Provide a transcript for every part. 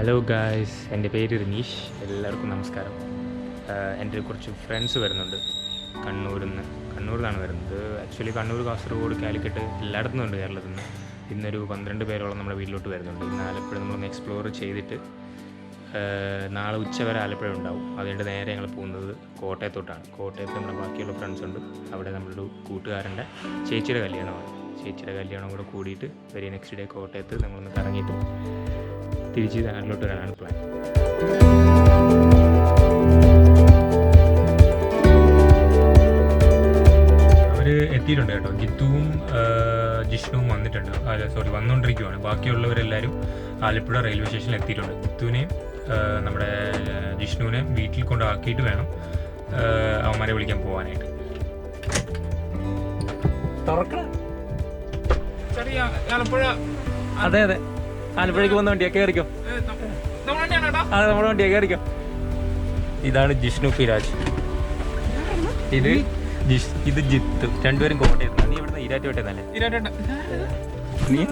Hello guys എന്റെ പേര് റിനീഷ്. എല്ലാവർക്കും നമസ്കാരം. എന്റെ കുറച്ച് ഫ്രണ്ട്സ് വരുന്നുണ്ട്. കണ്ണൂരിൽ നിന്ന് കണ്ണൂരിൽ നിന്നാണ് വരുന്നത്. ആക്ച്വലി കണ്ണൂർ കാസർഗോഡ് കാലിക്കട്ട് എല്ലായിടത്തും നിന്നുണ്ട് കേരളത്തിൽ നിന്ന് ഇന്നൊരു പന്ത്രണ്ട് പേരോളം നമ്മുടെ വീട്ടിലോട്ട് വരുന്നുണ്ട്. ഇന്ന് ആലപ്പുഴ നമ്മളൊന്ന് എക്സ്പ്ലോർ ചെയ്തിട്ട് നാളെ ഉച്ച വരെ ആലപ്പുഴ ഉണ്ടാവും. അതുകൊണ്ട് നേരെ ഞങ്ങൾ പോകുന്നത് കോട്ടയത്തോട്ടാണ്. കോട്ടയത്ത് നമ്മുടെ ബാക്കിയുള്ള ഫ്രണ്ട്സ് ഉണ്ട്. അവിടെ നമ്മളൊരു കൂട്ടുകാരന്റെ ചേച്ചിയുടെ കല്യാണമാണ്. ചേച്ചിയുടെ കല്യാണം കൂടെ കൂടിയിട്ട് വെരി നെക്സ്റ്റ് ഡേ കോട്ടയത്ത് നമ്മളൊന്ന് കറങ്ങിയിട്ട് തിരിച്ച് നാട്ടിലോട്ട് വരാനാണ് പ്ലാൻ അവർ എത്തിയിട്ടുണ്ട് കേട്ടോ. ജിത്തുവും ജിഷ്ണുവും വന്നിട്ടുണ്ട്. അല്ല സോറി വന്നുകൊണ്ടിരിക്കുവാണ് ബാക്കിയുള്ളവരെല്ലാവരും ആലപ്പുഴ റെയിൽവേ സ്റ്റേഷനിൽ എത്തിയിട്ടുണ്ട്. ജിത്തുവിനെയും നമ്മുടെ ജിഷ്ണുവിനെയും വീട്ടിൽ കൊണ്ടാക്കിയിട്ട് വേണം അവന്മാരെ വിളിക്കാൻ പോകാനായിട്ട് ആലപ്പുഴ. അതെ അതെ. ആലപ്പുഴയ്ക്ക് വന്ന വണ്ടിയാ കയറിക്കോ അതെ നമ്മുടെ വണ്ടിയാ കയറിക്കോ ഇതാണ് ജിഷ്ണു ഫിരാജ്. ഇത് ഇത് ജിത്ത്. രണ്ടുപേരും കോട്ടയത്ത് നീ ഇവിടുന്ന് ഈരാറ്റ് കോട്ടയത്തല്ലേ? നീ.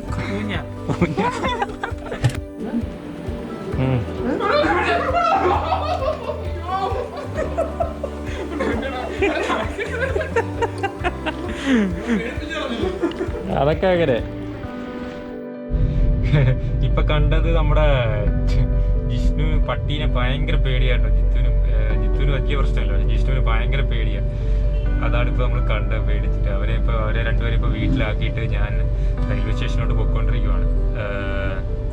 അതൊക്കെ അങ്ങനെ ഇപ്പൊ കണ്ടത് നമ്മുടെ ജിഷ്ണു പട്ടീനെ ഭയങ്കര പേടിയാട്ടോ. ജിത്തുവിനും ജിത്തുവിന് വലിയ പ്രശ്നമല്ലോ. ജിഷ്ണുവിന് ഭയങ്കര പേടിയാ. അതാണ് ഇപ്പൊ നമ്മൾ കണ്ട് പേടിച്ചിട്ട്. അവരെ ഇപ്പൊ അവരെ രണ്ടുപേരും ഇപ്പൊ വീട്ടിലാക്കിയിട്ട് ഞാൻ റെയിൽവേ സ്റ്റേഷനോട് പോയിക്കൊണ്ടിരിക്കുവാണ്.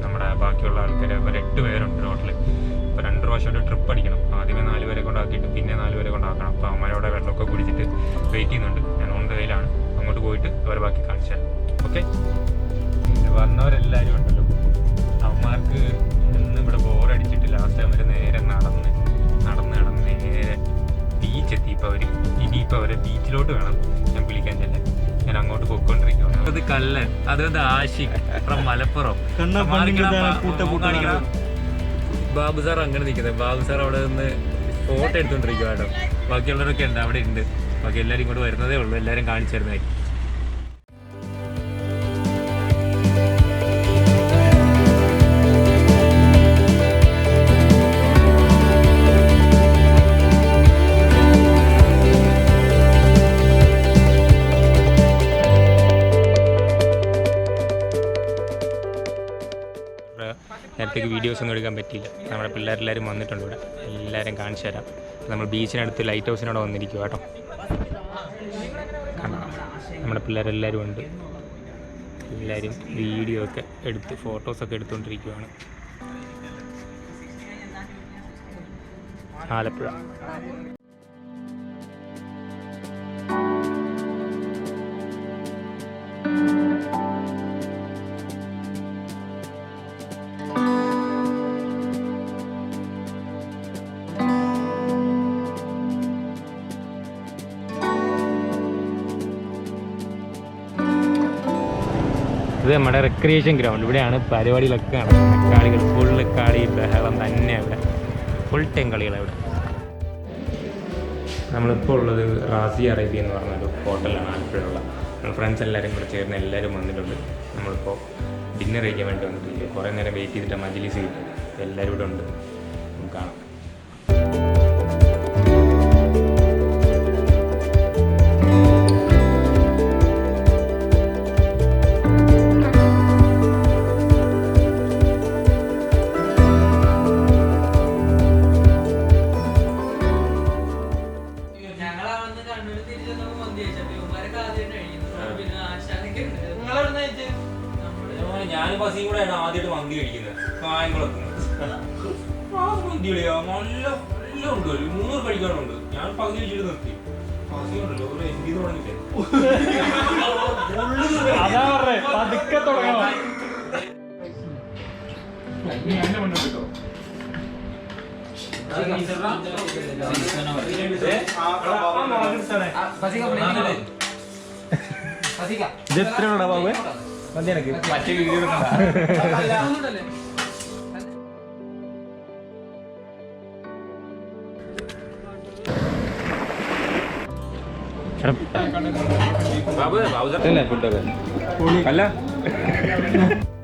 നമ്മുടെ ബാക്കിയുള്ള ആൾക്കാർ ഇപ്പൊ എട്ട് പേരുണ്ട് ടോട്ടൽ. ഇപ്പൊ രണ്ട് പ്രാവശ്യം ട്രിപ്പ് അടിക്കണം. ആദ്യമേ നാല് പേരെ കൊണ്ടാക്കിയിട്ട് പിന്നെ നാല് പേരെ കൊണ്ടാക്കണം. അപ്പൊ അവന്മാരവിടെ വെള്ളമൊക്കെ കുടിച്ചിട്ട് വെയിറ്റ് ചെയ്യുന്നുണ്ട്. ഞാൻ ഓൺ ദ വെയിലാണ് അങ്ങോട്ട് പോയിട്ട് അവരെ ബാക്കി കാണിച്ചു തരാം. ഓക്കെ വന്നവരെല്ലാരും വിളിക്കാൻ തന്നെ ഞാൻ അങ്ങോട്ട് പോയിക്കൊണ്ടിരിക്കുകയാണ് അത് കല്ലൻ അത് ആഷിഖ് ഫ്രം മലപ്പുറം. ബാബു സാർ അങ്ങനെ നിൽക്കുന്നത് ബാബു സാർ അവിടെ നിന്ന് ഫോട്ടോ എടുത്തോണ്ടിരിക്കുക കേട്ടോ. ബാക്കിയുള്ളവരൊക്കെ ഉണ്ട് അവിടെ ഉണ്ട്. ബാക്കി എല്ലാവരും ഇങ്ങോട്ട് വരുന്നതേ ഉള്ളൂ. എല്ലാവരും കാണിച്ചു നേരത്തേക്ക് വീഡിയോസ് ഒന്നും എടുക്കാൻ പറ്റിയില്ല. നമ്മുടെ പിള്ളേരെല്ലാവരും വന്നിട്ടുണ്ട് ഇവിടെ. എല്ലാവരും കാണിച്ചു തരാം. നമ്മൾ ബീച്ചിനടുത്ത് ലൈറ്റ് ഹൗസിനോട് വന്നിരിക്കുക കേട്ടോ? നമ്മുടെ പിള്ളേരെല്ലാവരും ഉണ്ട്. എല്ലാവരും വീഡിയോ ഒക്കെ എടുത്ത് ഫോട്ടോസൊക്കെ എടുത്തുകൊണ്ടിരിക്കുകയാണ് ആലപ്പുഴ. ഇത് നമ്മുടെ റെക്രിയേഷൻ ഗ്രൗണ്ട് ഇവിടെയാണ് പരിപാടികളൊക്കെ നടക്കുന്നത്. കളികൾ ഫുൾ കളി ബഹളം തന്നെ ഇവിടെ ഫുൾ ടൈം കളികൾ ഇവിടെ. നമ്മളിപ്പോൾ ഉള്ളത് റാസി അറേബ്യ എന്ന് പറഞ്ഞൊരു ഹോട്ടലാണ് ആലപ്പുഴയുള്ള നമ്മൾ ഫ്രണ്ട്സ് എല്ലാവരും കൂടെ ചേർന്ന് എല്ലാവരും വന്നിട്ടുണ്ട്. നമ്മളിപ്പോൾ ഡിന്നർ കഴിക്കാൻ വേണ്ടി വന്നിട്ടുണ്ട് കുറേ നേരം വെയിറ്റ് ചെയ്തിട്ട് മജിലിസ് കിട്ടും. എല്ലാവരും ഇവിടെ ഉണ്ട്. നമുക്ക് കാണാം. കണ്ണൂര് തിരിച്ചു വന്നപ്പോ മന്തി കഴിച്ചപ്പോ ഇവന്മാരൊക്കെ ആദ്യം കഴിക്കുന്നു. പിന്നെ ആശാനൊക്കെ ഉണ്ട്. നിങ്ങളെവിടുന്ന് കഴിച്ചത് നമ്മൾ ഞാനും ബസ്സിയും കൂടെ ആദ്യമായിട്ട് മന്തി കഴിക്കുന്നത്. കായംകുളത്ത്. മന്തി കളിയാ നല്ല നല്ല ഉണ്ട്. ഒരു മൂന്നൂറ് കഴിക്കാറുണ്ട് ഞാൻ പകുതി വെച്ചിട്ട് നിർത്തി. പകുതി ഉണ്ടല്ലോ. ഒരു തുടങ്ങില്ലേ അതാ പറഞ്ഞേ പതുക്കെ തുടങ്ങാം ഇത് എത്രയാണോ ബാബു? മതി എനിക്ക്. മറ്റേ വീഡിയോ അല്ല.